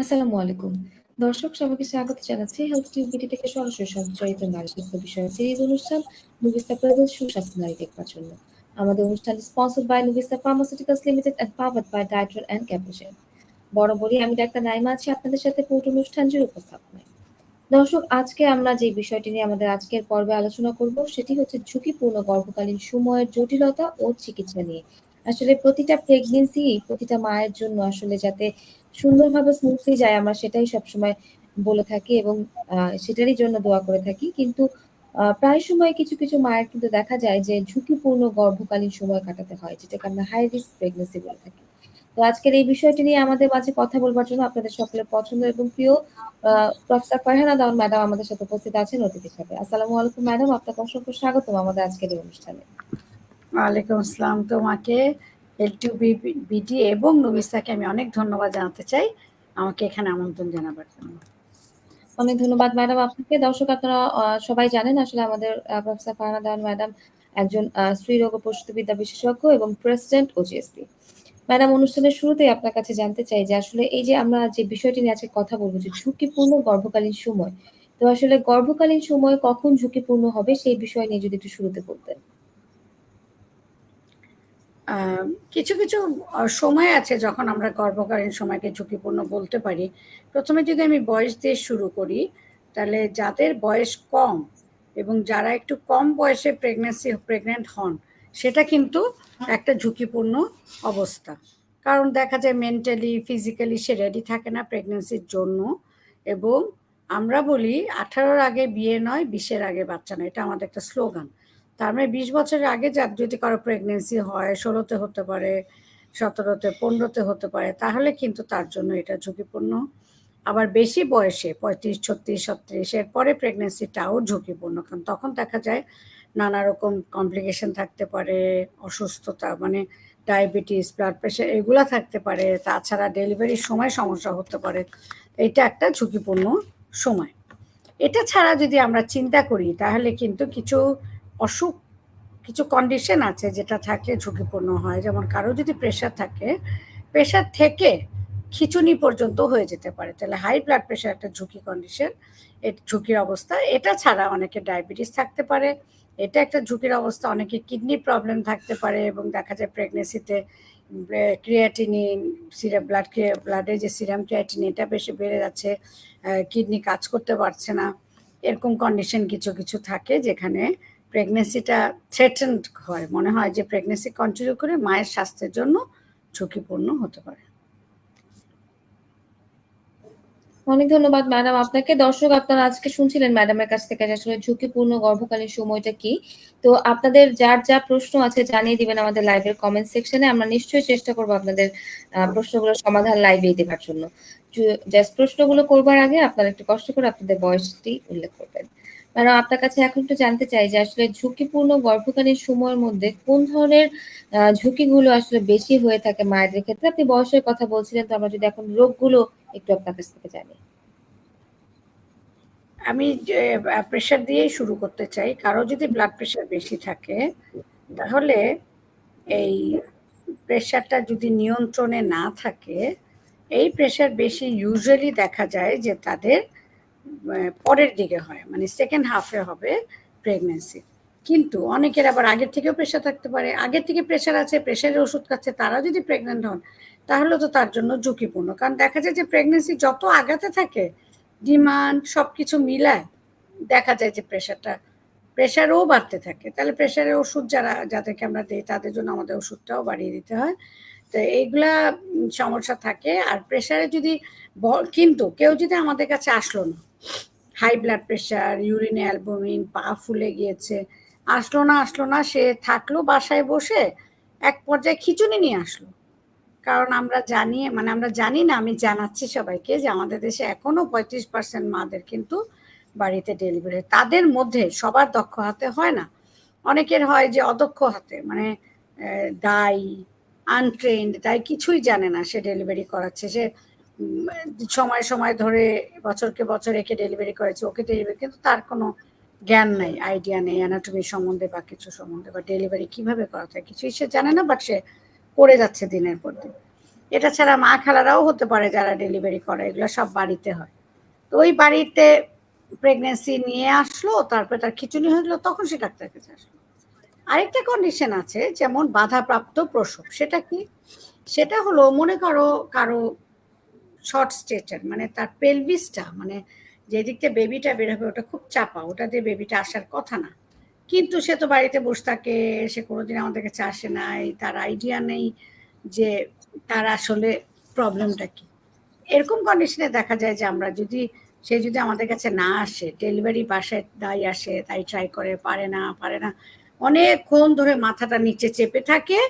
আসসালামু আলাইকুম। দর্শক, সবাইকে স্বাগত জানাচ্ছি হেলথ টিউবিডি থেকে সরাসরি সংচালিত নারী স্বাস্থ্য বিষয়ক সিরিজ অনুষ্ঠান নুবিস্তা প্রেজেন্ট সুস্বাস্থ্য নারী দেখবার জন্য। আমাদের অনুষ্ঠানটি sponsored by Nubista pharmaceuticals limited and powered by Dietron and Capuchin. বরাবরই আমি ডাক্তার নাইমা আছি আপনাদের সাথে পুরো অনুষ্ঠান জুড়ে উপস্থাপনায়। দর্শক, আজকে আমরা যে বিষয়টি নিয়ে আমাদের আজকের পর্বে আলোচনা করব, সেটি হচ্ছে ঝুঁকিপূর্ণ গর্ভকালীন সময়ের জটিলতা ও চিকিৎসা নিয়ে। আসলে প্রতিটা প্রেগনেন্সি প্রতিটা মায়ের জন্য আসলে যাতে সুন্দরভাবে স্মুথলি যায় আমরা সেটাই সবসময় বলে থাকি এবং সেটারই জন্য দোয়া করে থাকি। কিন্তু প্রায় সময় কিছু, কিছু মায়ের কিন্তু দেখা যায় যে ঝুঁকিপূর্ণ গর্ভকালীন সময় কাটাতে হয় যেটাকে আমরা হাই রিস্ক প্রেগনেন্সি বলে থাকি। তো আজকের এই বিষয়টি নিয়ে আমাদের মাঝে কথা বলবার জন্য আপনাদের সকলের পছন্দ এবং প্রিয় প্রফেসর ফারহানা দাওয়ান ম্যাডাম আমাদের সাথে উপস্থিত আছেন অতিথি হিসেবে। আসসালামু আলাইকুম ম্যাডাম আপনাকে অসংখ্য স্বাগতম আমাদের আজকের এই অনুষ্ঠানে। ওয়ালাইকুম আসসালাম তোমাকে এলটিউবি বিডি এবং নুবিসাকে আমি অনেক ধন্যবাদ জানাতে চাই, আমাকে এখানে আমন্ত্রণ জানাবার জন্য অনেক ধন্যবাদ ম্যাডাম আপনাকে দর্শক, আপনারা সবাই জানেন আসলে আমাদের প্রফেসর ফারহানা দাওয়ান ম্যাডাম একজন আ স্ত্রী প্রসূতিবিদ্যা বিশেষজ্ঞ এবং প্রেসিডেন্ট ওজিএসপি। ম্যাডাম অনুষ্ঠানের শুরুতেই আপনার কাছে জানতে চাই যে আসলে এই যে আমরা যে বিষয়টি নিয়ে আজকে কথা বলব যে ঝুঁকিপূর্ণ গর্ভকালীন সময়। তো আসলে গর্ভকালীন সময় কখন ঝুঁকিপূর্ণ হবে সেই বিষয় নিয়ে যদি একটু শুরুতে বলতেন। কিছু, কিছু সময় আছে যখন আমরা গর্ভকালীন সময়কে ঝুঁকিপূর্ণ বলতে পারি। প্রথমে যদি আমি বয়স দিয়ে শুরু করি, তাহলে যাদের বয়স কম এবং যারা একটু কম বয়সে প্রেগনেন্সি প্রেগনেন্ট হন, সেটা কিন্তু একটা ঝুঁকিপূর্ণ অবস্থা। কারণ দেখা যায় মেন্টালি, ফিজিক্যালি সে রেডি থাকে না প্রেগন্যান্সির জন্য এবং আমরা বলি আঠারোর আগে বিয়ে নয়, বিশের আগে বাচ্চা নয়। এটা আমাদের একটা স্লোগান। তার মানে ২০ বছরের আগে যার যদি কারও প্রেগনেন্সি হয়, ষোলোতে হতে পারে, সতেরোতে পনেরোতে হতে পারে, তাহলে কিন্তু তার জন্য এটা ঝুঁকিপূর্ণ। আবার বেশি বয়সে ৩৫, ৩৬, ৩৬ এর পরে প্রেগন্যান্সিটাও ঝুঁকিপূর্ণ। কারণ তখন দেখা যায় নানা রকম কমপ্লিকেশন থাকতে পারে, অসুস্থতা মানে ডায়াবেটিস, ব্লাড প্রেশার এগুলা থাকতে পারে। তাছাড়া ডেলিভারির সময় সমস্যা হতে পারে। এটা একটা ঝুঁকিপূর্ণ সময়। এটা ছাড়া যদি আমরা চিন্তা করি তাহলে কিন্তু কিছু অসুখ, কিছু কন্ডিশন আছে যেটা থাকলে ঝুঁকিপূর্ণ হয়। যেমন কারও যদি প্রেশার থাকে, প্রেশার থেকে খিঁচুনি পর্যন্ত হয়ে যেতে পারে। তাহলে হাই ব্লাড প্রেশার একটা ঝুঁকি কন্ডিশন, ঝুঁকির অবস্থা। এটা ছাড়া অনেকে ডায়াবেটিস থাকতে পারে। এটা একটা ঝুঁকির অবস্থা। অনেকে কিডনি প্রবলেম থাকতে পারে এবং দেখা যায় প্রেগনেন্সিতে ক্রিয়েটিনিন, সিরাম ব্লাড ব্লাডে যে সিরাম ক্রিয়েটিনিন এটা বেশি বেড়ে যাচ্ছে। কিডনি কাজ করতে পারছে না। এরকম কন্ডিশন কিছু, কিছু থাকে যেখানে প্রেগন্যান্সিটা থ্রেটেন্ড হয়। মনে হয় যে প্রেগনেন্সি কন্টিনিউ করে মায়ের স্বাস্থ্যের জন্য ঝুঁকিপূর্ণ হতে পারে। অনেক ধন্যবাদ ম্যাডাম আপনাকে। দর্শক, আপনারা আজকে শুনছিলেন ম্যাডামের কাছ থেকে আসলে ঝুঁকিপূর্ণ গর্ভকালীন সময়টা কি। তো আপনাদের যার যা প্রশ্ন আছে জানিয়ে দিবেন আমাদের লাইভের কমেন্ট সেকশনে। আমরা নিশ্চয়ই চেষ্টা করব আপনাদের প্রশ্নগুলোর সমাধান লাইভে দেবার জন্য। জাস্ট প্রশ্নগুলো করবার আগে আপনারা একটু কষ্ট করে আপনাদের বয়সটি উল্লেখ করবেন। ম্যাডাম আপনার কাছে এখন একটু জানতে চাই যে আসলে ঝুঁকিপূর্ণ গর্ভকালীন সময়ের মধ্যে কোন ধরনের ঝুঁকিগুলো আসলে বেশি হয়ে থাকে মায়েদের ক্ষেত্রে? আপনি বয়সের কথা বলছিলেন তো আমরা যদি এখন রোগগুলো একটু আপনার কাছ থেকে জানি। আমি প্রেশার দিয়েই শুরু করতে চাই। কারও যদি ব্লাড প্রেশার বেশি থাকে, তাহলে এই প্রেশারটা যদি নিয়ন্ত্রণে না থাকে, এই প্রেশার বেশি ইউজুয়ালি দেখা যায় যে তাদের পরের দিকে হয়। মানে সেকেন্ড হাফে হবে প্রেগনেন্সি কিন্তু অনেকের আবার আগের থেকেও প্রেশার থাকতে পারে। আগের থেকে প্রেশার আছে, প্রেশারের ওষুধ খাচ্ছে, তারা যদি প্রেগনেন্ট হন, তাহলে তো তার জন্য ঝুঁকিপূর্ণ। কারণ দেখা যায় যে প্রেগনেন্সি যত আগাতে থাকে, ডিমান্ড সব কিছু মিলায় দেখা যায় যে প্রেশারটা প্রেশারও বাড়তে থাকে। তাহলে প্রেশারের ওষুধ যারা যাদেরকে আমরা দিই তাদের জন্য আমাদের ওষুধটাও বাড়িয়ে দিতে হয়। তো এইগুলা সমস্যা থাকে। আর প্রেশারে যদি কিন্তু কেউ যদি আমাদের কাছে আসলো না, হাই ব্লাড প্রেশার, ইউরিনে অ্যালবুমিন, পা ফুলে গিয়েছে, আসলো না, আসলো না সে থাকল বাসায় বসে, এক পর্যায়ে খিঁচুনি নিয়ে আসলো। কারণ আমরা জানি মানে আমরা জানি না আমি জানাচ্ছি সবাইকে যে আমাদের দেশে এখনও ৩৫% মাদের কিন্তু বাড়িতে ডেলিভারি। তাদের মধ্যে সবার দক্ষ হাতে হয় না। অনেকের হয় যে অদক্ষ হাতে মানে দাই, আনট্রেন্ড তাই কিছুই জানে না সে ডেলিভারি করাচ্ছে। সে সময়, সময় ধরে বছরকে বছর একে ডেলিভারি করেছে, ওকে ডেলিভারি কিন্তু তার কোনো জ্ঞান নাই, আইডিয়া নেই অ্যানাটমি সম্বন্ধে বা কিছু সম্বন্ধে বা ডেলিভারি কীভাবে করাতে হয় কিছুই সে জানে না বাট সে করে যাচ্ছে দিনের পর দিন। এটা ছাড়া মা খেলারাও হতে পারে যারা ডেলিভারি করে এগুলো সব বাড়িতে হয়। তো ওই বাড়িতে প্রেগনেন্সি নিয়ে আসলো তারপরে তার খিচুড়ি গেলো তখন সে ডাক্তারের কাছে আসলো। আরেকটা কন্ডিশন আছে যেমন বাধাপ্রাপ্ত প্রসব সেটা কি? সেটা হলো মনে করো কারও শর্ট স্টেটের মানে তার পেলভিসটা মানে যে দিকটা বেবিটা বের হবে ওটা খুব চাপা, ওটা দিয়ে বেবিটা আসার কথা না। কিন্তু সে তো বাড়িতে বসে থাকে, সে কোনোদিন আমাদের কাছে আসে নাই, তার আইডিয়া নেই যে তার আসলে প্রবলেমটা কি। এরকম কন্ডিশনে দেখা যায় যে আমরা যদি, সে যদি আমাদের কাছে না আসে ডেলিভারি বাসায় দায় আসে, তাই ট্রাই করে, পারে না পারে না, অনেকক্ষণ ধরে মাথাটা নিচে চেপে থাকে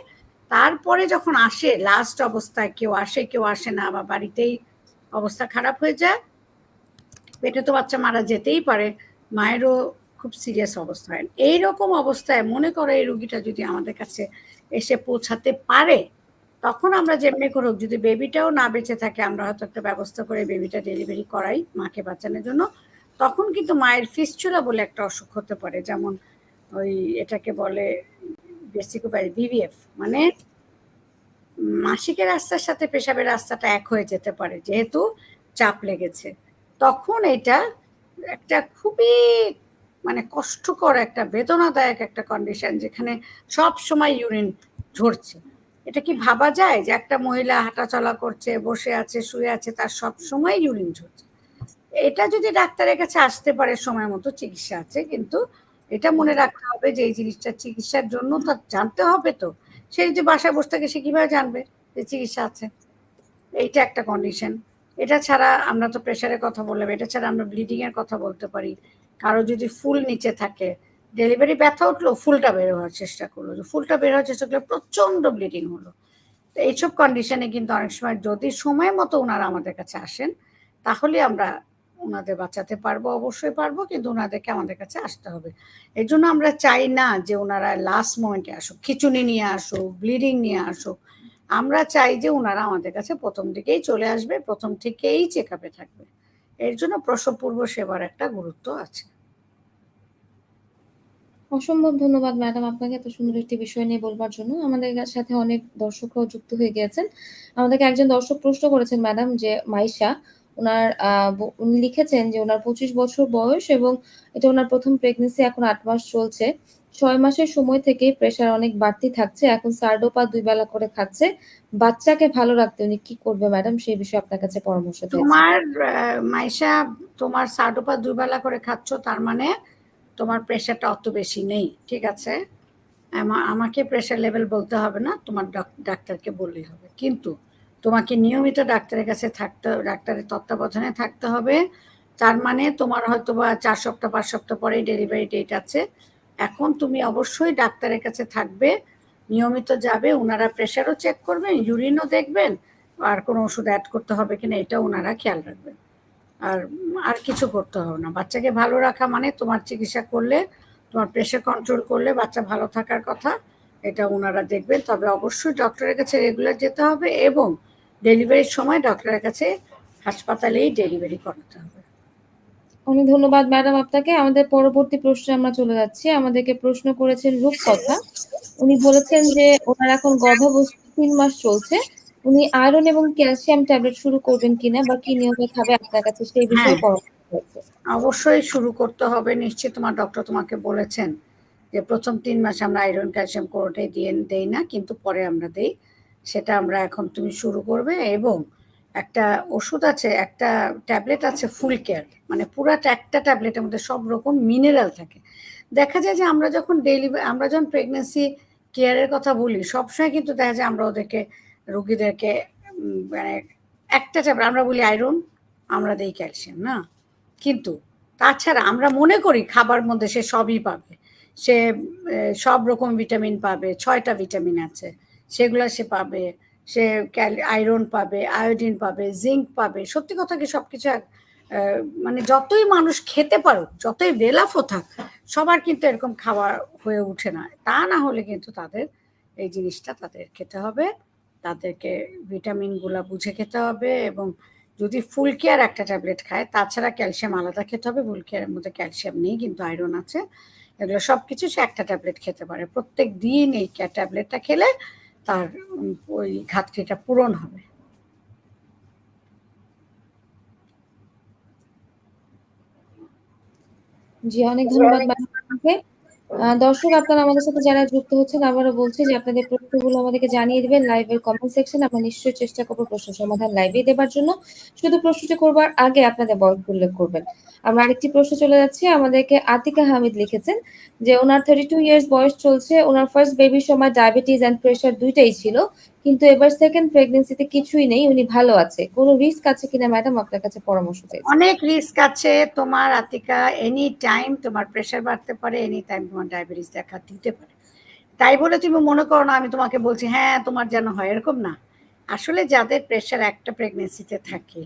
তারপরে যখন আসে লাস্ট অবস্থায় কেউ আসে কেউ আসে না বা বাড়িতেই অবস্থা খারাপ হয়ে যায়, পেটে তো বাচ্চা মারা যেতেই পারে, মায়েরও খুব সিরিয়াস অবস্থা হয়। এইরকম অবস্থায় মনে করো এই রুগীটা যদি আমাদের কাছে এসে পৌঁছাতে পারে, তখন আমরা যেমনি করুক, যদি বেবিটাও না বেঁচে থাকে, আমরা হয়তো একটা ব্যবস্থা করে বেবিটা ডেলিভারি করাই মাকে বাঁচানোর জন্য, তখন কিন্তু মায়ের ফিসচুলা বলে একটা অসুখ হতে পারে। যেমন ওই এটাকে বলে বেসিক বিভিএফ মানে মাসিকের রাস্তার সাথে পেশাবের রাস্তাটা এক হয়ে যেতে পারে, যেহেতু চাপ লেগেছে। তখন এটা একটা খুবই মানে কষ্টকর একটা, বেদনাদায়ক একটা কন্ডিশন যেখানে সব সময় ইউরিন ঝরছে। এটা কি ভাবা যায় যে একটা মহিলা হাঁটাচলা করছে, বসে আছে, শুয়ে আছে, তার সব সময় ইউরিন ঝরছে? এটা যদি ডাক্তারের কাছে আসতে পারে সময় মতো, চিকিৎসা আছে, কিন্তু এটা মনে রাখতে হবে যে এই জিনিসটা চিকিৎসার জন্য তার জানতে হবে তো। সে যদি বাসায় বসে থাকে সে কীভাবে জানবে যে চিকিৎসা আছে? এইটা একটা কন্ডিশন এটা ছাড়া আমরা তো প্রেশারের কথা বললাম, এটা ছাড়া আমরা ব্লিডিং এর কথা বলতে পারি। কারও যদি ফুল নিচে থাকে ডেলিভারি ব্যথা উঠল ফুলটা বের হওয়ার চেষ্টা করল। ফুলটা বের হওয়ার চেষ্টা করলে প্রচণ্ড ব্লিডিং হলো। তো এইসব কন্ডিশনে কিন্তু অনেক সময় যদি সময় মতো ওনারা আমাদের কাছে আসেন, তাহলে আমরা ওনাদের বাঁচাতে পারব, অবশ্যই পারব, কিন্তু ওনাদেরকে আমাদের কাছে আসতে হবে। এই জন্য আমরা চাই না যে ওনারা লাস্ট মোমেন্টে আসুক খিচুনি নিয়ে আসুক ব্লিডিং নিয়ে আসুক। আমরা চাই যে ওনারা আমাদের কাছে প্রথম দিকেই চলে আসবে, প্রথম থেকেই চেক আপে থাকবে। এর জন্য প্রসব পূর্ব সেবার একটা গুরুত্ব আছে। অসম্ভব ধন্যবাদ ম্যাডাম আপনাকে এত সুন্দর একটি বিষয় নিয়ে বলবার জন্য। আমাদের সাথে অনেক দর্শকরাও যুক্ত হয়ে গিয়েছেন। আমাদেরকে একজন দর্শক প্রশ্ন করেছেন ম্যাডাম যে, মাইশা ওনার উনি লিখেছেন যে ওনার পঁচিশ বছর বয়স এবং এটা ওনার প্রথম প্রেগনেন্সি এখন আট মাস চলছে। ছয় মাসের সময় থেকে প্রেশার অনেক বাড়তি থাকছে। এখন সার্ডোপা দুই বেলা করে খাচ্ছে। বাচ্চাকে ভালো রাখতে উনি কি করবে ম্যাডাম সেই বিষয়ে আপনার কাছে পরামর্শ তোমার মাইশা, তোমার সার্ডোপা দুই বেলা করে খাচ্ছ, তার মানে তোমার প্রেশারটা অত বেশি নেই, ঠিক আছে? আমাকে প্রেশার লেভেল বলতে হবে না, তোমার ডাক্তারকে বললেই হবে। কিন্তু তোমাকে নিয়মিত ডাক্তারের কাছে থাকতে ডাক্তারের তত্ত্বাবধানে থাকতে হবে। তার মানে তোমার হয়তো বা চার সপ্তাহ, পাঁচ সপ্তাহ পরেই ডেলিভারি ডেট আছে। এখন তুমি অবশ্যই ডাক্তারের কাছে থাকবে, নিয়মিত যাবে ওনারা প্রেশারও চেক করবেন ইউরিনও দেখবেন, আর কোনো ওষুধ অ্যাড করতে হবে কিনা এটা ওনারা খেয়াল রাখবেন। আর আর কিছু করতে হবে না। বাচ্চাকে ভালো রাখা মানে তোমার চিকিৎসা করলে, তোমার প্রেশার কন্ট্রোল করলে বাচ্চা ভালো থাকার কথা, এটা ওনারা দেখবেন। তবে অবশ্যই ডক্টরের কাছে রেগুলার যেতে হবে এবং ডেলিভারির সময় ডক্টরের কাছে হাসপাতালেই ডেলিভারি করাতে হবে। অনেক ধন্যবাদ ম্যাডাম আপনাকে। আমাদের পরবর্তী প্রশ্নে আমরা চলে যাচ্ছি। আমাদেরকে প্রশ্ন করেছেন রূপকথা। উনি বলেছেন যে ওনার এখন গর্ভাবস্থা তিন মাস চলছে। উনি আয়রন এবং ক্যালসিয়াম ট্যাবলেট শুরু করবেন কিনা বা কি নিয়মে খাবে আপনার কাছে সেই বিষয়ে অবশ্যই শুরু করতে হবে। নিশ্চয়ই তোমার ডক্টর তোমাকে বলেছেন যে প্রথম তিন মাস আমরা আয়রন ক্যালসিয়াম কোনোটাই দিয়ে দেই না কিন্তু পরে আমরা দেই। সেটা আমরা এখন তুমি শুরু করবে এবং একটা ওষুধ আছে, একটা ট্যাবলেট আছে ফুল কেয়ার। মানে পুরাটা একটা ট্যাবলেটের মধ্যে সব রকম মিনারেল থাকে। দেখা যায় যে আমরা যখন ডেলিভারি আমরা যখন প্রেগনেন্সি কেয়ারের কথা বলি, সবসময় কিন্তু দেখা যায় আমরা ওদেরকে, রুগীদেরকে মানে একটা ট্যাবলেট, আমরা বলি আয়রন আমরা দেই ক্যালসিয়াম না? কিন্তু তাছাড়া আমরা মনে করি খাবার মধ্যে সে সবই পাবে। সে সব রকম ভিটামিন পাবে, ছয়টা ভিটামিন আছে। সেগুলো সে পাবে। সে আয়রন পাবে আয়োডিন পাবে জিঙ্ক পাবে। সত্যি কথা কি সব কিছু মানে যতই মানুষ খেতে পারুক, যতই বেলাফও থাক, সবার কিন্তু এরকম খাবার হয়ে উঠে না। তা না হলে কিন্তু তাদের এই জিনিসটা তাদের খেতে হবে। তাদেরকে ভিটামিনগুলা বুঝে খেতে হবে এবং যদি ফুল কেয়ার একটা ট্যাবলেট খায়, তাছাড়া ক্যালসিয়াম আলাদা খেতে হবে। ফুল কেয়ারের মধ্যে ক্যালসিয়াম নেই, কিন্তু আয়রন আছে। এগুলো সব কিছু সে একটা ট্যাবলেট খেতে পারে। প্রত্যেক দিন এই ট্যাবলেটটা খেলে তার ওই ঘাটতিটা পূরণ হবে। জি অনেক ধন্যবাদ দর্শক, আপনারা আমাদের সাথে যারা যুক্ত হচ্ছেন, আবারও বলছি যে আপনাদের প্রশ্নগুলো আমাদেরকে জানিয়ে দিবেন লাইভের কমেন্ট সেকশনে। আমরা নিশ্চয়ই চেষ্টা করব প্রশ্ন সমাধান লাইভে দেবার জন্য। শুধু প্রশ্নটা করবার আগে আপনাদের বয়স উল্লেখ করবেন। আমরা আরেকটি প্রশ্ন চলে যাচ্ছে, আমাদেরকে আতিকা হামিদ লিখেছেন যে, ওনার থার্টি টু ইয়ার্স বয়স চলছে। ওনার ফার্স্ট বেবির সময় ডায়াবেটিস অ্যান্ড প্রেশার দুইটাই ছিল। কিন্তু এবার সেকেন্ড প্রেগনেন্সিতে কিছুই নেই। উনি ভালো আছে। কোন রিস্ক আছে কিনা ম্যাডাম আপনার কাছে পরামর্শ চাইছি। অনেক রিস্ক আছে তোমার আতিকা এনি টাইম তোমার প্রেশার বাড়তে পারে, এনি টাইম তোমার ডায়াবেটিস দেখা দিতে পারে। তাই বলে তুমি মনে করো না আমি তোমাকে বলছি হ্যাঁ, তোমার যেন হয় এরকম না। আসলে যাদের প্রেশার একটা প্রেগনেন্সিতে থাকে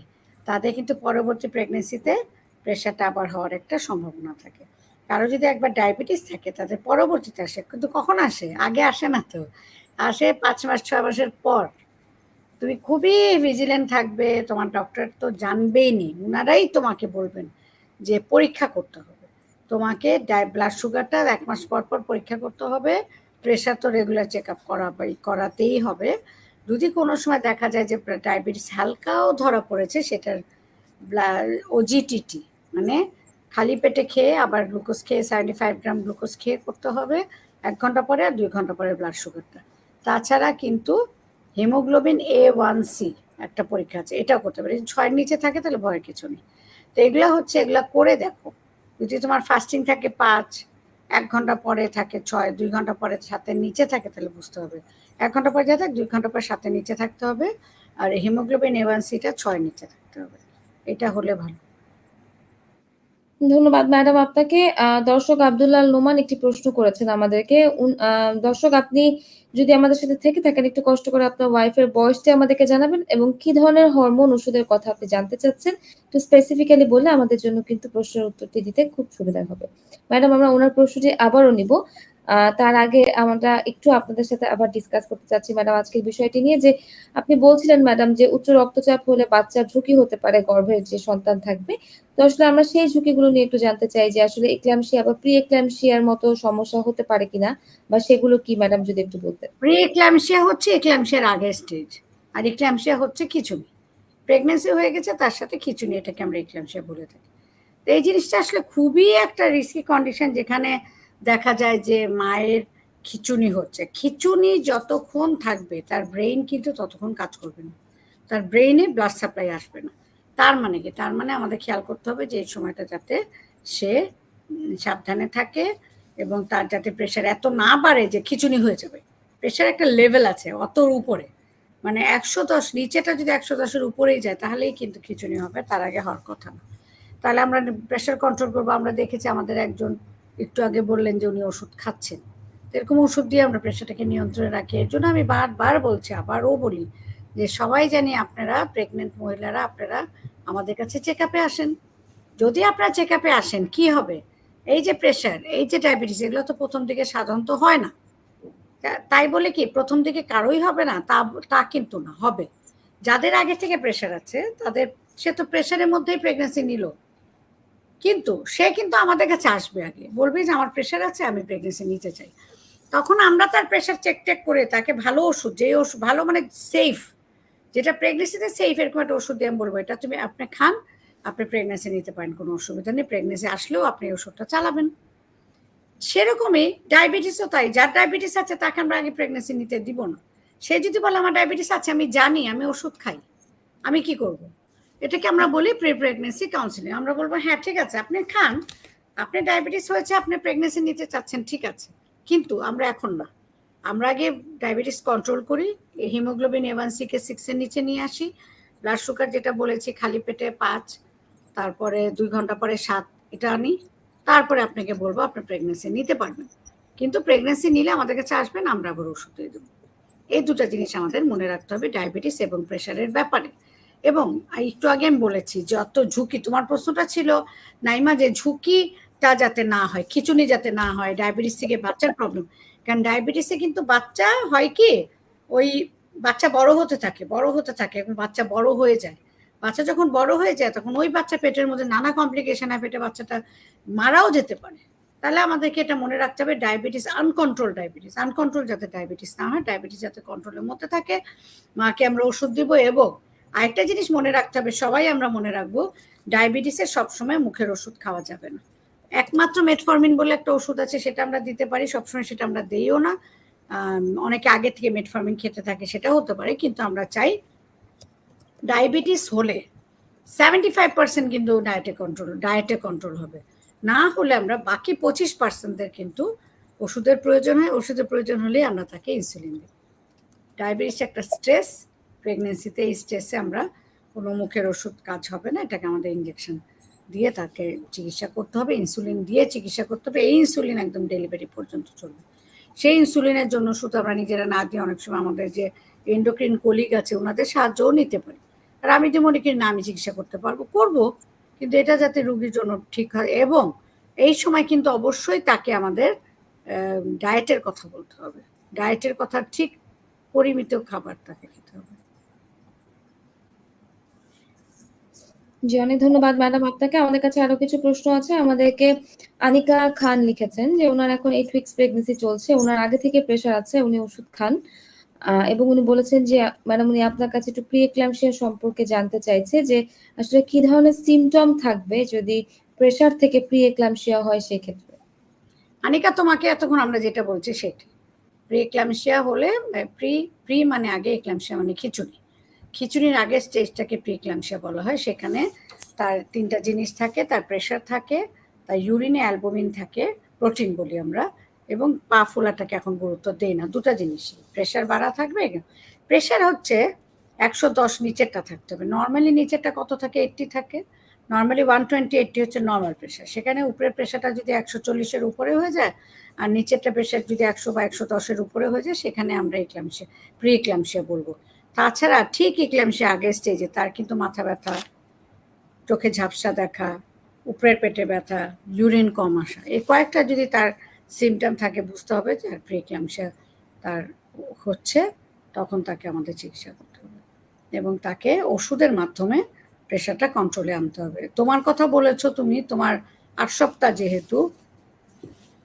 তাদের কিন্তু পরবর্তী প্রেগনেন্সিতে প্রেশারটা আবার হওয়ার একটা সম্ভাবনা থাকে। কারও যদি একবার ডায়াবেটিস থাকে তাদের পরবর্তীতে আসে। কিন্তু কখন আসে? আগে আসে না তো। আসে পাঁচ মাস ছয় মাসের পর। তুমি খুবই ভিজিল্যান্ট থাকবে। তোমার ডক্টর তো জানবেই নি। উনারাই তোমাকে বলবেন যে পরীক্ষা করতে হবে। তোমাকে ব্লাড সুগারটা এক মাস পর, পর পরীক্ষা করতে হবে। প্রেশার তো রেগুলার চেকআপ করাবাই করাতেই হবে। যদি কোনো সময় দেখা যায় যে ডায়াবেটিস হালকাও ধরা পড়েছে সেটার ওজিটিটি মানে খালি পেটে খেয়ে আবার গ্লুকোজ খেয়ে 75 গ্রাম গ্লুকোজ খেয়ে করতে হবে এক ঘণ্টা পরে আর দুই ঘণ্টা পরে ব্লাড সুগারটা। তাছাড়া কিন্তু হিমোগ্লোবিন এ ওয়ান সি একটা পরীক্ষা আছে। এটাও করতে পারি। ৬ এর নিচে থাকে তাহলে ভয়ের কিছু নেই। তো এগুলো হচ্ছে এগুলো করে দেখো। যদি তোমার ফাস্টিং থাকে ৫, ১ ঘণ্টা পরে থাকে ৬, ২ ঘণ্টা পরে সাতের নিচে থাকে তাহলে বুঝতে হবে। এক ঘণ্টা পরে যা থাক দুই ঘণ্টা পর ৭ এর নিচে থাকতে হবে। আর হিমোগ্লোবিন A1C টা ৬ এর নিচে থাকতে হবে। এটা হলে ভালো। ধন্যবাদ ম্যাডাম আপনাকে। দর্শক আব্দুল্লাহ নোমান একটি প্রশ্ন করেছেন আমাদেরকে। দর্শক আপনি যদি আমাদের সাথে থেকে থাকেন, একটু কষ্ট করে আপনার ওয়াইফের বয়সটি আমাদেরকে জানাবেন এবং কি ধরনের হরমোন ওষুধের কথা আপনি জানতে চাচ্ছেন তো স্পেসিফিক্যালি বলে আমাদের জন্য কিন্তু প্রশ্নের উত্তরটি দিতে খুব সুবিধা হবে। ম্যাডাম, আমরা ওনার প্রশ্নটি আবারও নিব। তার আগে আমরা একটু আপনাদের সাথে আবার ডিসকাস করতে চাচ্ছি ম্যাডাম আজকের বিষয়টি নিয়ে যে আপনি বলছিলেন ম্যাডাম যে উচ্চ রক্তচাপ হলে বাচ্চার ঝুঁকি হতে পারে, গর্ভের যে সন্তান থাকবে। তো আসলে আমরা সেই ঝুঁকিগুলো নিয়ে একটু জানতে চাই যে আসলে এক্লাম্পসিয়া বা প্রি এক্লাম্পসিয়ার মতো সমস্যা হতে পারে কিনা বা সেগুলো কি ম্যাডাম যদি একটু বলতেন? প্রি এক্লাম্পসিয়া হচ্ছে এক্লাম্পসিয়ার আগের স্টেজ। আর এক্লাম্পসিয়া হচ্ছে খিঁচুনি। প্রেগন্যান্সি হয়ে গেছে, তার সাথে খিঁচুনি এটাকে আমরা এক্লাম্পসিয়া বলে থাকি। তো এই জিনিসটা আসলে খুবই একটা রিস্কি কন্ডিশন যেখানে দেখা যায় যে মায়ের খিচুনি হচ্ছে। খিচুনি যতক্ষণ থাকবে, তার ব্রেইন কিন্তু ততক্ষণ কাজ করবে না। তার ব্রেইনে ব্লাড সাপ্লাই আসবে না। তার মানে কি? তার মানে আমাদের খেয়াল করতে হবে যে এই সময়টা যাতে সে সাবধানে থাকে এবং তার যাতে প্রেশার এত না বাড়ে যে খিচুনি হয়ে যাবে। প্রেশার একটা লেভেল আছে, অতর উপরে। মানে ১১০ নিচেটা যদি একশো দশের উপরেই যায়, তাহলেই কিন্তু খিচুনি হবে। তার আগে হওয়ার কথা না। তাহলে আমরা প্রেশার কন্ট্রোল করব। আমরা দেখেছি আমাদের একজন একটু আগে বললেন যে উনি ওষুধ খাচ্ছেন। এরকম ওষুধ দিয়ে আমরা প্রেশারটাকে নিয়ন্ত্রণে রাখি। এর জন্য আমি বারবার বলছি আবারও বলি যে সবাই জানি আপনারা প্রেগনেন্ট মহিলারা আপনারা আমাদের কাছে চেকআপে আসেন। যদি আপনারা চেকআপে আসেন কি হবে? এই যে প্রেশার, এই যে ডায়াবেটিস এগুলো তো প্রথম দিকে সাধারণত হয় না। তা তাই বলে কি প্রথম দিকে কারোই হবে না? তা তা কিন্তু না, হবে। যাদের আগে থেকে প্রেশার আছে তাদের সে তো প্রেশারের মধ্যেই প্রেগনেন্সি নিল। কিন্তু সে কিন্তু আমাদের কাছে আসবে আগে। বলবে যে আমার প্রেশার আছে আমি প্রেগনেন্সি নিতে চাই। তখন আমরা তার প্রেশার চেক টেক করে তাকে ভালো ওষুধ যে ওষুধ ভালো মানে সেফ যেটা প্রেগনেন্সিতে সেফ এরকম একটা ওষুধ দিয়ে আমি বলব এটা তুমি আপনি খান, আপনি প্রেগনেন্সি নিতে পারেন কোনো অসুবিধা নেই। প্রেগন্যান্সি আসলেও আপনি ওষুধটা চালাবেন। সেরকমই ডায়াবেটিসও তাই। যার ডায়াবেটিস আছে তাকে আমরা আগে প্রেগনেন্সি নিতে দিব না। সে যদি বলে আমার ডায়াবেটিস আছে আমি জানি আমি ওষুধ খাই। আমি কি করব? এটাকে আমরা বলি প্রি প্রেগন্যান্সি কাউন্সেলিং। আমরা বলব হ্যাঁ ঠিক আছে, আপনি খান। আপনি ডায়াবেটিস হয়েছে, আপনি প্রেগন্যান্সি নিতে চাচ্ছেন, ঠিক আছে। কিন্তু আমরা এখন না। আমরা আগে ডায়াবেটিস কন্ট্রোল করি। হিমোগ্লোবিন A1C কে 6 এর নিচে নিয়ে আসি। ব্লাড সুগার যেটা বলেছি, খালি পেটে পাঁচ, তারপরে দুই ঘণ্টা পরে সাত, এটা আনি। তারপরে আপনাকে বলব, আপনি প্রেগন্যান্সি নিতে পারবেন। কিন্তু প্রেগনেন্সি নিলে আমাদের কাছে আসবেন আমরা আবার ওষুধ দিয়ে দেবো এই ২ টা জিনিস আমাদের মনে রাখতে হবে ডায়াবেটিস এবং প্রেশারের ব্যাপারে। এবং একটু আগে আমি বলেছি যত ঝুঁকি তোমার প্রশ্নটা ছিল নাইমা যে ঝুঁকিটা যাতে না হয়, খিচুনি যাতে না হয় ডায়াবেটিস থেকে বাচ্চার প্রবলেম। কারণ ডায়াবেটিসে কিন্তু বাচ্চা হয় কি ওই বাচ্চা বড় হতে থাকে, বড় হতে থাকে এবং বাচ্চা বড় হয়ে যায়। বাচ্চা যখন বড় হয়ে যায় তখন ওই বাচ্চা পেটের মধ্যে নানা কমপ্লিকেশন হয় পেটে বাচ্চাটা মারাও যেতে পারে। তাহলে আমাদেরকে এটা মনে রাখতে হবে ডায়াবেটিস আনকন্ট্রোল ডায়াবেটিস। আনকন্ট্রোল যাতে ডায়াবেটিস না হয়, ডায়াবেটিস যাতে কন্ট্রোলের মধ্যে থাকে। মাকে আমরা ওষুধ দিব এবং আরেকটা জিনিস মনে রাখতে হবে, সবাই আমরা মনে রাখব, ডায়াবেটিসে সবসময় মুখের ওষুধ খাওয়া যাবে না। একমাত্র মেটফরমিন বলে একটা ওষুধ আছে, সেটা আমরা দিতে পারি, সবসময় সেটা আমরা দিইও না। অনেকে আগে থেকে মেটফরমিন খেতে থাকে সেটা হতে পারে, কিন্তু আমরা চাই ডায়াবেটিস হলে সেভেন্টি ফাইভ পার্সেন্ট কিন্তু ডায়েটে কন্ট্রোল ডায়েটে কন্ট্রোল হবে। না হলে আমরা বাকি পঁচিশ পার্সেন্টদের কিন্তু ওষুধের প্রয়োজন হয়, ওষুধের প্রয়োজন হলেই আমরা তাকে ইনসুলিন দিই। ডায়াবেটিস একটা স্ট্রেস প্রেগনেন্সিতে এই স্ট্রেসে আমরা কোনো মুখের ওষুধ কাজ হবে না, এটাকে আমাদের ইঞ্জেকশন দিয়ে তাকে চিকিৎসা করতে হবে ইনসুলিন দিয়ে চিকিৎসা করতে হবে, এই ইনসুলিন একদম ডেলিভারি পর্যন্ত চলবে। সেই ইনসুলিনের জন্য শুধু আমরা নিজেরা না দিয়ে অনেক সময় আমাদের যে এন্ডোক্রিন কলিগ আছে ওনাদের সাহায্যও নিতে পারি। আর আমি যে মনে করি না, আমি চিকিৎসা করতে পারব, করব, কিন্তু এটা যাতে রুগীর জন্য ঠিক হয় এবং এই সময় কিন্তু অবশ্যই তাকে আমাদের ডায়েটের কথা বলতে হবে। ডায়েটের কথা ঠিক পরিমিত খাবার তাকে খেতে হবে। জি অনেক ধন্যবাদ ম্যাডাম আপনাকে। আমাদের কাছে আরও কিছু প্রশ্ন আছে। আমাদেরকে আনিকা খান লিখেছেন যে ওনার এখন এইট উইকস প্রেগনেন্সি চলছে। ওনার আগে থেকে প্রেশার আছে, উনি ওষুধ খান। এবং উনি বলেছেন যে, ম্যাডাম, উনি আপনার কাছে একটু প্রি এক্লামসিয়া সম্পর্কে জানতে চাইছে যে, আসলে কি ধরনের সিমটম থাকবে যদি প্রেশার থেকে প্রি এক্লামসিয়া হয় সেক্ষেত্রে? আনিকা, তোমাকে এতক্ষণ আমরা যেটা বলছি সেটা প্রি এক্লামশিয়া হলে প্রি প্রি মানে আগে এক্লামশিয়া মানে খিচুড়ি। খিচুড়ির আগের স্টেজটাকে প্রি এক্লামশিয়া বলা হয়। সেখানে তার তিনটা জিনিস থাকে, তার প্রেশার থাকে, তার ইউরিনে অ্যালবুমিন থাকে প্রোটিন বলি আমরা, এবং পা ফোলাটাকে এখন গুরুত্ব দেই না। দুটো জিনিসই। প্রেশার বাড়া থাকবে প্রেশার হচ্ছে একশো দশ নিচেরটা থাকতে হবে। নর্মালি নিচেরটা কত থাকে? এইটটি থাকে। নর্মালি ওয়ান টোয়েন্টি এইটটি হচ্ছে নর্মাল প্রেশার সেখানে উপরের প্রেশারটা যদি একশো চল্লিশের উপরে হয়ে যায়, আর নিচেরটা প্রেশার যদি একশো বা একশো দশের উপরে হয়ে যায়, সেখানে আমরা ইক্লামশিয়া প্রি ইক্লামশিয়া বলব। তাছাড়া ঠিক ইক্লামশিয়া আগের স্টেজে তার কিন্তু মাথা ব্যথা, চোখে ঝাপসা দেখা, উপরের পেটে ব্যথা ইউরিন কম আসা। এই কয়েকটা যদি তার সিমটম থাকে, বুঝতে হবে যে আর প্রি ইক্লামশিয়া তার হচ্ছে, তখন তাকে আমাদের চিকিৎসা করতে হবে। এবং তাকে ওষুধের মাধ্যমে প্রেশারটা কন্ট্রোলে আনতে হবে। তোমার কথা বলেছ তুমি, তোমার আট সপ্তাহ যেহেতু,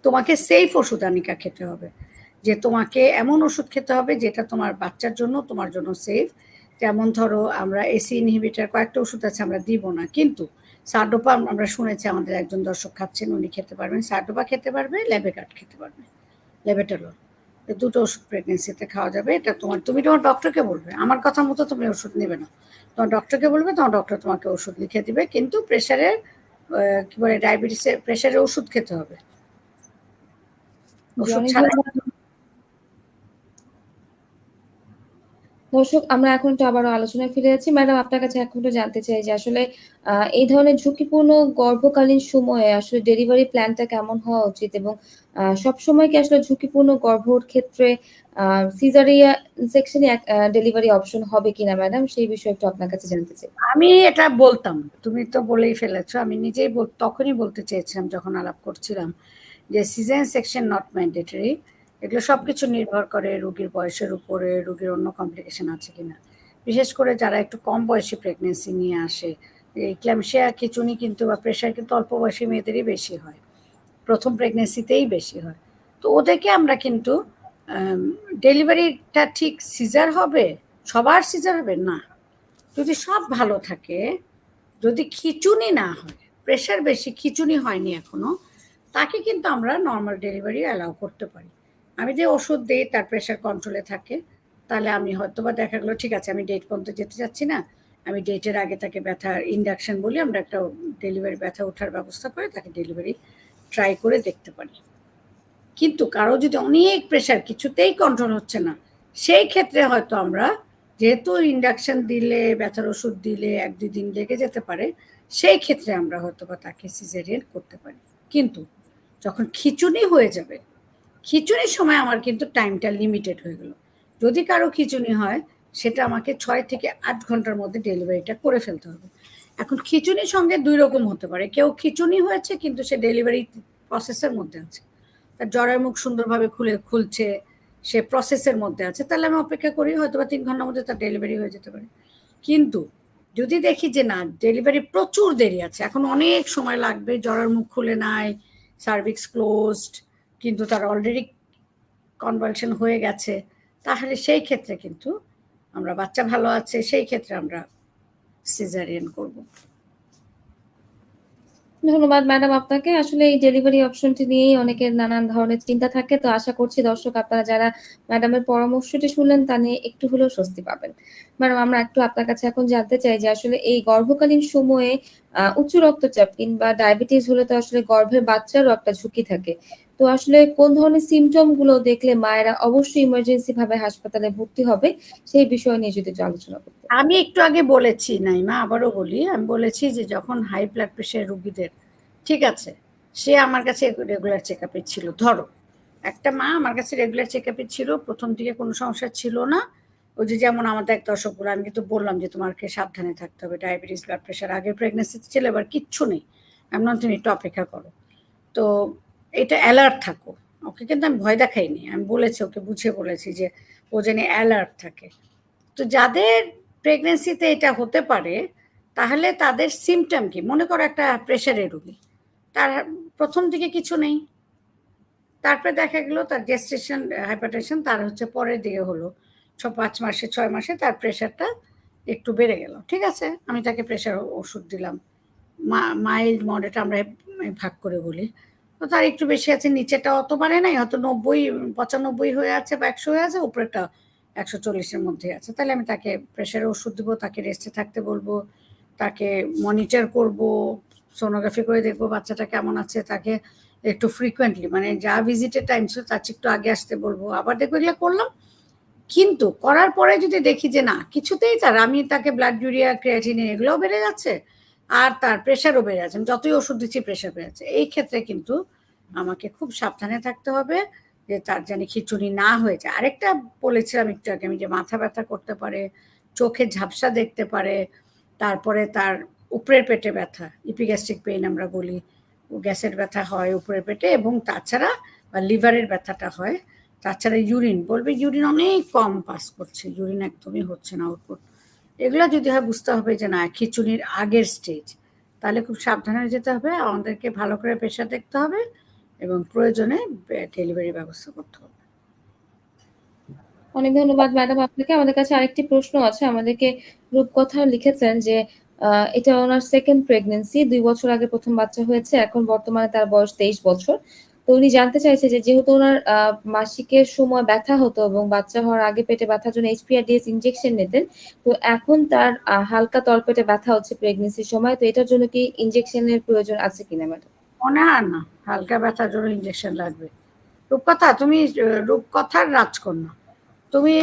তোমাকে সেফ ওষুধ আনিকা খেতে হবে। যে তোমাকে এমন ওষুধ খেতে হবে যেটা তোমার বাচ্চার জন্য তোমার জন্য সেফ যেমন ধরো আমরা এসি ইনহিবিটার কয়েকটা ওষুধ আছে আমরা দিব না। কিন্তু সার্ডোপা আমরা শুনেছি আমাদের একজন দর্শক খাচ্ছেন উনি খেতে পারবেন। সার্ডোপা খেতে পারবে লেবেকাট খেতে পারবে লেবেটালল দুটো ওষুধ প্রেগনেন্সিতে খাওয়া যাবে। এটা তোমার তুমি তোমার ডক্টরকে বলবে। আমার কথা মতো তুমি ওষুধ নেবে না। তোমার ডক্টরকে বলবে তোমার ডক্টর তোমাকে ওষুধ লিখে দিবে। কিন্তু প্রেশারের কি বলে ডায়াবেটিসের প্রেশারের ওষুধ খেতে হবে। ওষুধ ছাড়া দর্শক, আমরা এখন একটু আবারও আলোচনায় ফিরে যাচ্ছি ম্যাডাম, আপনার কাছে এখন একটু জানতে চাই যে আসলে এই ধরনের ঝুঁকিপূর্ণ গর্ভকালীন সময়ে আসলে ডেলিভারি প্ল্যানটা কেমন হওয়া উচিত এবং সব সময় কি আসলে ঝুঁকিপূর্ণ গর্ভর ক্ষেত্রে সিজারিয়া সেকশনে ডেলিভারি অপশন হবে কিনা ম্যাডাম? সেই বিষয়ে একটু আপনার কাছে জানতে চাই। আমি এটা বলতাম, তুমি তো বলেই ফেলেছো। আমি নিজেই তখনই বলতে চেয়েছিলাম যখন আলাপ করছিলাম যে সিজন সেকশন নট ম্যান্ডেটরি। এগুলো সবকিছু নির্ভর করে রোগীর বয়সের উপরে, রোগীর অন্য কমপ্লিকেশন আছে কিনা। বিশেষ করে যারা একটু কম বয়সী প্রেগনেন্সি নিয়ে আসে, এই ক্ল্যামশিয়া খিচুনি কিন্তু বা প্রেশার কিন্তু অল্প বয়সী মেয়েদেরই বেশি হয়। প্রথম প্রেগনেন্সিতেই বেশি হয়। তো ওদেরকে আমরা কিন্তু ডেলিভারিটা ঠিক সিজার হবে? সবার সিজার হবে? না। যদি সব ভালো থাকে, যদি খিচুনি না হয় প্রেশার বেশি, খিচুনি হয়নি এখনও, তাকে কিন্তু আমরা নর্মাল ডেলিভারি অ্যালাউ করতে পারি। আমি যে ওষুধ দিই, তার প্রেশার কন্ট্রোলে থাকে, তাহলে আমি হয়তো বা দেখা গেলো, ঠিক আছে, আমি ডেট পর্যন্ত যেতে চাচ্ছি না, আমি ডেটের আগে তাকে ব্যথা ইন্ডাকশন বলি, আমরা একটা ডেলিভারি ব্যথা ওঠার ব্যবস্থা করে তাকে ডেলিভারি ট্রাই করে দেখতে পারি। কিন্তু কারও যদি অনেক প্রেশার কিছুতেই কন্ট্রোল হচ্ছে না, সেই ক্ষেত্রে হয়তো আমরা যেহেতু ইন্ডাকশন দিলে, ব্যথার ওষুধ দিলে এক, দুই দিন লেগে যেতে পারে, সেই ক্ষেত্রে আমরা হয়তো বা তাকে সিজারিয়ান করতে পারি। কিন্তু যখন খিচুনি হয়ে যাবে খিচুনির সময় আমার কিন্তু টাইমটা লিমিটেড হয়ে গেল। যদি কারও খিচুনি হয়, সেটা আমাকে ছয় থেকে আট ঘণ্টার মধ্যে ডেলিভারিটা করে ফেলতে হবে। এখন খিচুনির সঙ্গে দুই রকম হতে পারে। কেউ খিচুনি হয়েছে, কিন্তু সে ডেলিভারি প্রসেসের মধ্যে আছে। তার জ্বরের মুখ সুন্দরভাবে খুলে, খুলছে, সে প্রসেসের মধ্যে আছে। তাহলে আমি অপেক্ষা করি হয়তো বা তিন ঘণ্টার মধ্যে তার ডেলিভারি হয়ে যেতে পারে। কিন্তু যদি দেখি যে না ডেলিভারি প্রচুর দেরি আছে, এখন অনেক সময় লাগবে জ্বরের মুখ খুলে নাই সার্ভিক্স ক্লোজড কিন্তু তার অলরেডি কনভালশন হয়ে গেছে, তাহলে সেই ক্ষেত্রে কিন্তু আমরা বাচ্চা ভালো আছে, সেই ক্ষেত্রে আমরা সিজারিয়ান করব ধন্যবাদ ম্যাডাম আপনাকে। আসলে এই ডেলিভারি অপশনটি নিয়েই অনেকের নানান ধরনের চিন্তা থাকে। তো আশা করছি দর্শক আপনারা যারা ম্যাডামের পরামর্শটি শুনলেন তা নিয়ে একটু হলেও স্বস্তি পাবেন। ম্যাডাম আমরা একটু আপনার কাছে এখন জানতে চাই যে আসলে এই গর্ভকালীন সময়ে উচ্চ রক্তচাপ কিংবা ডায়াবেটিস হলে তো আসলে গর্ভের বাচ্চারও একটা ঝুঁকি থাকে। তো আসলে কোন ধরনের সিম্পটমগুলো দেখলে মায়েরা অবশ্যই ইমার্জেন্সি ভাবে হাসপাতালে ভর্তি হবে সেই বিষয় নিয়ে যদি আলোচনা করতেন। আমি একটু আগে বলেছি নাইমা আবারও বলি। আমি বলেছি যে যখন হাই ব্লাড প্রেশার রুগীদের ঠিক আছে, সে আমার কাছে রেগুলার চেকআপে ছিল। ধরো একটা মা আমার কাছে রেগুলার চেকআপে ছিল। প্রথম দিকে কোনো সমস্যা ছিল না। ওই যে যেমন আমাদের এক দর্শক বলল, আমি কিন্তু বললাম যে তোমাকে সাবধানে থাকতে হবে। ডায়াবেটিস, ব্লাড প্রেশার আগে প্রেগন্যান্সিতে ছিল এবার কিচ্ছু নেই। আমি তুমি একটু অপেক্ষা করো। তো এটা অ্যালার্ট থাকো। ওকে কিন্তু আমি ভয় দেখাইনি। আমি বলেছি, ওকে বুঝিয়ে বলেছি যে ও যেন অ্যালার্ট থাকে। তো যাদের প্রেগনেন্সিতে এটা হতে পারে, তাহলে তাদের সিমটম কি? মনে করো একটা প্রেশারের রুগী, তার প্রথম দিকে কিছু নেই। তারপরে দেখা গেলো তার গেস্টেশন হাইপারটেশন তার হচ্ছে পরের দিকে হলো। ছ, পাঁচ মাসে, ছয় মাসে তার প্রেশারটা একটু বেড়ে গেল। ঠিক আছে? আমি তাকে প্রেশার ওষুধ দিলাম। মা মাইল্ড মডারেট আমরা ভাগ করে বলি। তো তার একটু বেশি আছে নিচেটা অত বাড়ে নাই হয়তো ৯০ ৯৫ হয়ে আছে বা ১০০ হয়ে আছে উপরেরটা একশো চল্লিশের মধ্যে আছে। তাহলে আমি তাকে প্রেশারের ওষুধ দেবো তাকে রেস্টে থাকতে বলব, তাকে মনিটর করব, সোনোগ্রাফি করে দেখব বাচ্চাটা কেমন আছে, তাকে একটু ফ্রিকোয়েন্টলি মানে যা ভিজিটের টাইম ছিল তার একটু আগে আসতে বলব। আবার দেখব এগুলো করলাম। কিন্তু করার পরে যদি দেখি যে না কিছুতেই তার আমি তাকে ব্লাড ইউরিয়া, ক্রিয়েটিনিন এগুলোও বেড়ে যাচ্ছে আর তার প্রেশারও বেড়ে যাচ্ছে। যতই ওষুধ দিচ্ছি প্রেশার বেড়ে যাচ্ছে। এই ক্ষেত্রে কিন্তু আমাকে খুব সাবধানে থাকতে হবে যে তার যেন খিচুড়ি না হয়ে যায়। আরেকটা বলেছিলাম একটু আগে আমি যে মাথা ব্যথা করতে পারে, চোখে ঝাপসা দেখতে পারে, তারপরে তার উপরের পেটে ব্যথা, ইপিগ্যাস্ট্রিক পেইন আমরা বলি। গ্যাসের ব্যথা হয় উপরের পেটে এবং তাছাড়া বা লিভারের ব্যথাটা হয়। তাছাড়া ইউরিন বলবে ইউরিন অনেক কম পাস করছে। ইউরিন একদমই হচ্ছে না আউটপুট। এগুলা যদি হয় বুঝতে হবে যে না, খিচুড়ির আগের স্টেজ। তাহলে খুব সাবধানে যেতে হবে। আমাদেরকে ভালো করে প্রেশার দেখতে হবে এবং প্রয়োজনে ডেলিভারি ব্যবস্থা করতে হবে। অনেক ধন্যবাদ ম্যাডাম আপনাকে। আমাদের কাছে আরেকটি প্রশ্ন আছে। আমাদেরকে রূপকথা লিখেছেন যে এটা ওনার সেকেন্ড প্রেগন্যান্সি। দুই বছর আগে প্রথম বাচ্চা হয়েছে। এখন বর্তমানে তার বয়স ২৩ বছর। তো উনি জানতে চাইছে যে যেহেতু ওনার মাসিকের সময় ব্যথা হতো এবং বাচ্চা হওয়ার আগে পেটে ব্যথার জন্য HPRDS ইনজেকশন নিতেন। তো এখন তার হালকা তলপেটে ব্যথা হচ্ছে প্রেগনেন্সির সময়। তো এটার জন্য কি ইনজেকশনের প্রয়োজন আছে কিনা ম্যাডাম? মনে না। হালকা ব্যথার জন্য ইনজেকশন লাগবে। রূপকথা, তুমি রূপকথার রাজকন্যা। তুমি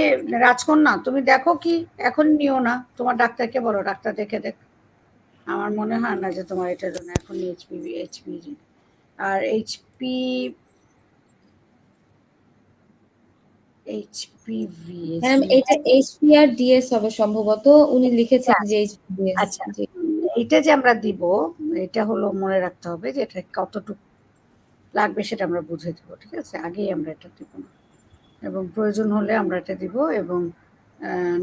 রাজকন্যা, তুমি দেখো কি, এখন নিও না। তোমার ডাক্তারকে বলো, ডাক্তার দেখে দেখ। আমার মনে হয় না যে তোমার এটার জন্য এখন এইচপিভি এইচপিভি আর এইচপি এইচপিভি ম্যাম এটা HPRDS হবে সম্ভবত। উনি লিখেছেন যে HPRDS আচ্ছা। জি। যে আমরা দিব এটা হলো মনে রাখতে হবে যে এটা কতটুকু লাগবে সেটা আমরা বুঝে দিব। ঠিক আছে? আগেই আমরা এটা দিব না। এবং প্রয়োজন হলে আমরা এটা দিব এবং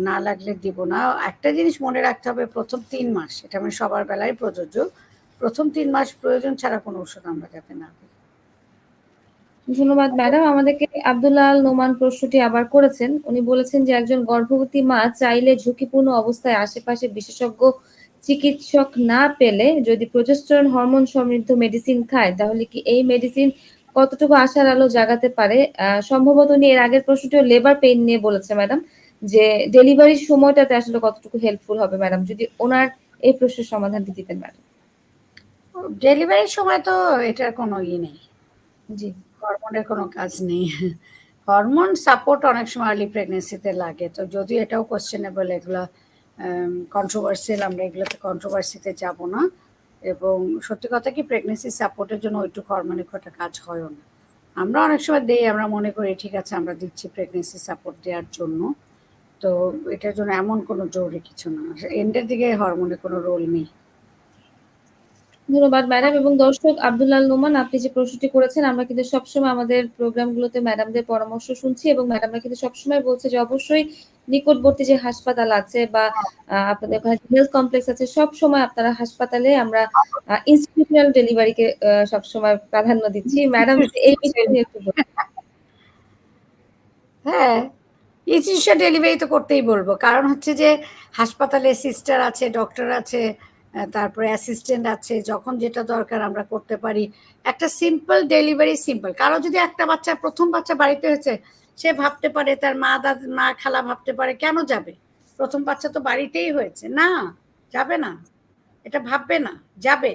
না লাগলে দিব না। একটা জিনিস মনে রাখতে হবে ১ম ৩ মাস এটা মানে সবার বেলায় প্রযোজ্য। ১ম ৩ মাস প্রয়োজন ছাড়া কোনো ওষুধ আমরা যাতে না। ধন্যবাদ, ম্যাডাম। আমাদেরকে আব্দুল্লাহ আল নোমান প্রশ্নটি আবার করেছেন। উনি বলেছেন যে, একজন গর্ভবতী মা চাইলে ঝুঁকিপূর্ণ অবস্থায় আশেপাশে বিশেষজ্ঞ চিকিৎসক না পেলে যদি প্রজেস্টেরন হরমোন সমৃদ্ধ মেডিসিন খায়, তাহলে কি এই মেডিসিন কতটুকু আশার আলো জাগাতে পারে? সম্ভবত উনি এর আগের প্রশ্নটিও লেবার পেইন নিয়ে বলেছে, ম্যাডাম। যে ডেলিভারির সময়টাতে আসলে কতটুকু হেল্পফুল হবে, ম্যাডাম? যদি ওনার এই প্রশ্নের সমাধানটি দিতেন, ম্যাডাম। ডেলিভারির সময় তো এটার কোনো ইয়ে নেই। জি। হরমোনের কোনো কাজ নেই। হরমোন সাপোর্ট অনেক সময় আর্লি প্রেগন্যান্সিতে লাগে। তো যদিও এটাও কোয়েশ্চেনেবল এগুলা কন্ট্রোভার্সিয়াল আমরা এগুলোতে কন্ট্রোভার্সিতে যাব না। এবং সত্যি কথা কি প্রেগন্যান্সি সাপোর্টের জন্য ওইটুকু হরমোনের খুব একটা কাজ হয়ও না। আমরা অনেক সময় দেই আমরা মনে করি ঠিক আছে আমরা দিচ্ছি প্রেগনেন্সি সাপোর্ট দেওয়ার জন্য। তো এটার জন্য এমন কোনো জরুরি কিছু না। এন্ডের দিকে হরমোনের কোনো রোল নেই। ধন্যবাদ ম্যাডাম এবং দর্শক আব্দুল্লাহ নোমান আপনি যে প্রশ্নটি করেছেন আমরা কিন্তু সবসময় আমাদের প্রোগ্রামগুলোতে ম্যাডামদের পরামর্শ শুনছি এবং ম্যাডামরা কিন্তু সবসময় বলছে যে অবশ্যই নিকটবর্তী যে হাসপাতাল আছে বা আপনাদের হেলথ কমপ্লেক্স আছে সবসময় আপনারা হাসপাতালে আমরা ইনস্টিটিউশনাল ডেলিভারিকে সবসময় প্রাধান্য দিচ্ছি। ম্যাডাম এই বিষয়ে একটু হ্যাঁ, ইনস্টিটিউশনাল ডেলিভারি তো করতেই বলব। কারণ হচ্ছে যে হাসপাতালে সিস্টার আছে, ডক্টর আছে, তারপরে অ্যাসিস্ট্যান্ট আছে, যখন যেটা দরকার আমরা করতে পারি। একটা সিম্পল ডেলিভারি সিম্পল কারও যদি একটা বাচ্চা, প্রথম বাচ্চা বাড়িতে হয়েছে, সে ভাবতে পারে তার মা, দাদা, মা, খালা ভাবতে পারে, কেন যাবে? প্রথম বাচ্চা তো বাড়িতেই হয়েছে। না, যাবে না। এটা ভাববে না। যাবে।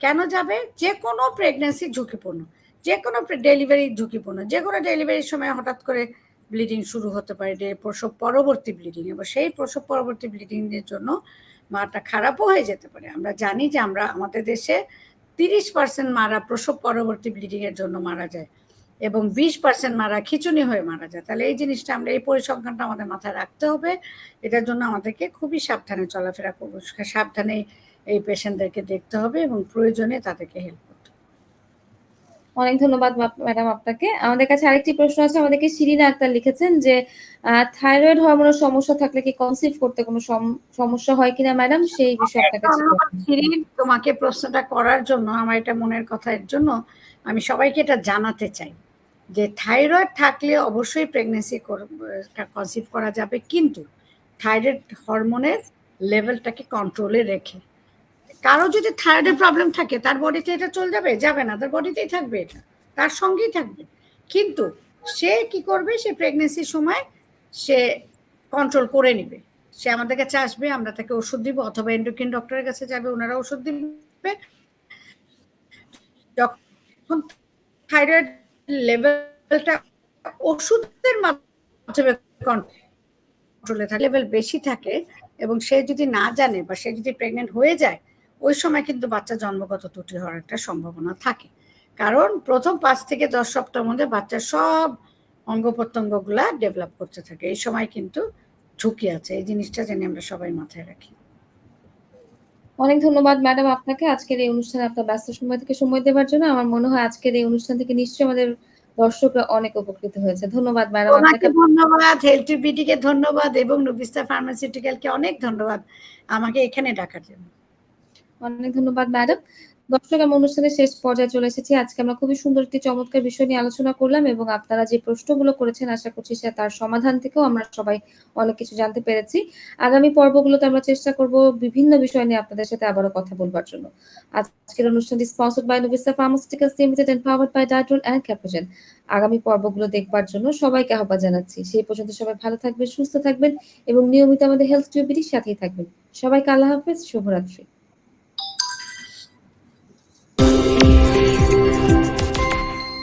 কেন যাবে? যে কোনো প্রেগনেন্সি ঝুঁকিপূর্ণ। যে কোনো ডেলিভারি ঝুঁকিপূর্ণ। যে কোনো ডেলিভারির সময় হঠাৎ করে ব্লিডিং শুরু হতে পারে। প্রসব পরবর্তী ব্লিডিং এবং সেই প্রসব পরবর্তী ব্লিডিংয়ের জন্য মাটা খারাপও হয়ে যেতে পারে। আমরা জানি যে আমরা আমাদের দেশে তিরিশ পার্সেন্ট মারা প্রসব পরবর্তী ব্লিডিং এর জন্য মারা যায় এবং বিশ পার্সেন্ট মারা খিচুনি হয়ে মারা যায়। তাহলে এই জিনিসটা আমরা, এই পরিসংখ্যানটা আমাদের মাথায় রাখতে হবে। এটার জন্য আমাদেরকে খুবই সাবধানে চলাফেরা করব, সাবধানে এই পেশেন্টদেরকে দেখতে হবে এবং প্রয়োজনে তাদেরকে হেল্প অনেক ধন্যবাদ ম্যাডাম আপনাকে। আমাদের কাছে আরেকটি প্রশ্ন আছে আমাদেরকে শিরিনা আক্তার লিখেছেন যে থাইরয়েড হরমোনের সমস্যা থাকলে কি কনসিভ করতে কোনো সমস্যা হয় কিনা ম্যাডাম? সেই বিষয়ে আপনার কাছে শিরিন তোমাকে প্রশ্নটা করার জন্য আমার এটা মনের কথা এর জন্য আমি সবাইকে এটা জানাতে চাই যে থাইরয়েড থাকলে অবশ্যই প্রেগনেন্সি কনসিভ করা যাবে কিন্তু থাইরয়েড হরমোনের লেভেলটাকে কন্ট্রোলে রেখে কারও যদি থাইরয়েডের প্রবলেম থাকে, তার বডিতে এটা চলে যাবে? যাবে না। তার বডিতেই থাকবে এটা। তার সঙ্গেই থাকবে। কিন্তু সে কি করবে? সে প্রেগনেন্সির সময় সে কন্ট্রোল করে নিবে। সে আমাদের কাছে আসবে, আমরা তাকে ওষুধ দিব, অথবা এন্ডোক্রিন ডক্টরের কাছে যাবে, ওনারা ওষুধ দিবে। যখন থাইরয়েড লেভেলটা ওষুধের মাধ্যমে কন্ট্রোলে থাকে লেভেল বেশি থাকে, এবং সে যদি না জানে বা সে যদি প্রেগনেন্ট হয়ে যায় ওই সময় কিন্তু বাচ্চা জন্মগত ত্রুটি হওয়ার একটা সম্ভাবনা থাকে। কারণ প্রথম পাঁচ থেকে দশ সপ্তাহের মধ্যে বাচ্চার সব অঙ্গ প্রত্যঙ্গগুলা ডেভেলপ করতে থাকে। এই সময় কিন্তু ঝুঁকি আছে। এই জিনিসটা যেন আমরা সবাই মাথায় রাখি। অনেক ধন্যবাদ ম্যাডাম আপনাকে। আজকের এই অনুষ্ঠানে আপনার ব্যস্ত সময় থেকে সময় দেওয়ার জন্য আমার মনে হয় আজকের এই অনুষ্ঠান থেকে নিশ্চয়ই আমাদের দর্শকরা অনেক উপকৃত হয়েছে। ধন্যবাদ ম্যাডাম আপনাকে। ধন্যবাদ হেলথ বিটিকে ধন্যবাদ এবং নুবিস্তা ফার্মাসিউটিক্যালকে অনেক ধন্যবাদ আমাকে এখানে ডাকার জন্য। অনেক ধন্যবাদ ম্যাডাম দর্শক আমরা অনুষ্ঠানের শেষ পর্যায়ে চলে এসেছি। আজকে আমরা খুবই সুন্দর একটি চমৎকার বিষয় নিয়ে আলোচনা করলাম এবং আপনারা যে প্রশ্নগুলো করেছেন, আশা করছি সে তার সমাধান থেকেও আমরা সবাই অনেক কিছু জানতে পেরেছি। আগামী পর্বগুলোতে আমরা চেষ্টা করব বিভিন্ন বিষয় নিয়ে আপনাদের সাথে আবারও কথা বলবার জন্য। আজকের অনুষ্ঠানটি sponsored by Novisa pharmaceuticals limited and powered by Diaton and Captogen আগামী পর্বগুলো দেখবার জন্য সবাইকে আহ্বান জানাচ্ছি। সেই পর্যন্ত সবাই ভালো থাকবেন, সুস্থ থাকবেন এবং নিয়মিত আমাদের হেলথ টিউবিটির সাথেই থাকবেন। সবাইকে আল্লাহ হাফেজ, শুভরাত্রি। 你。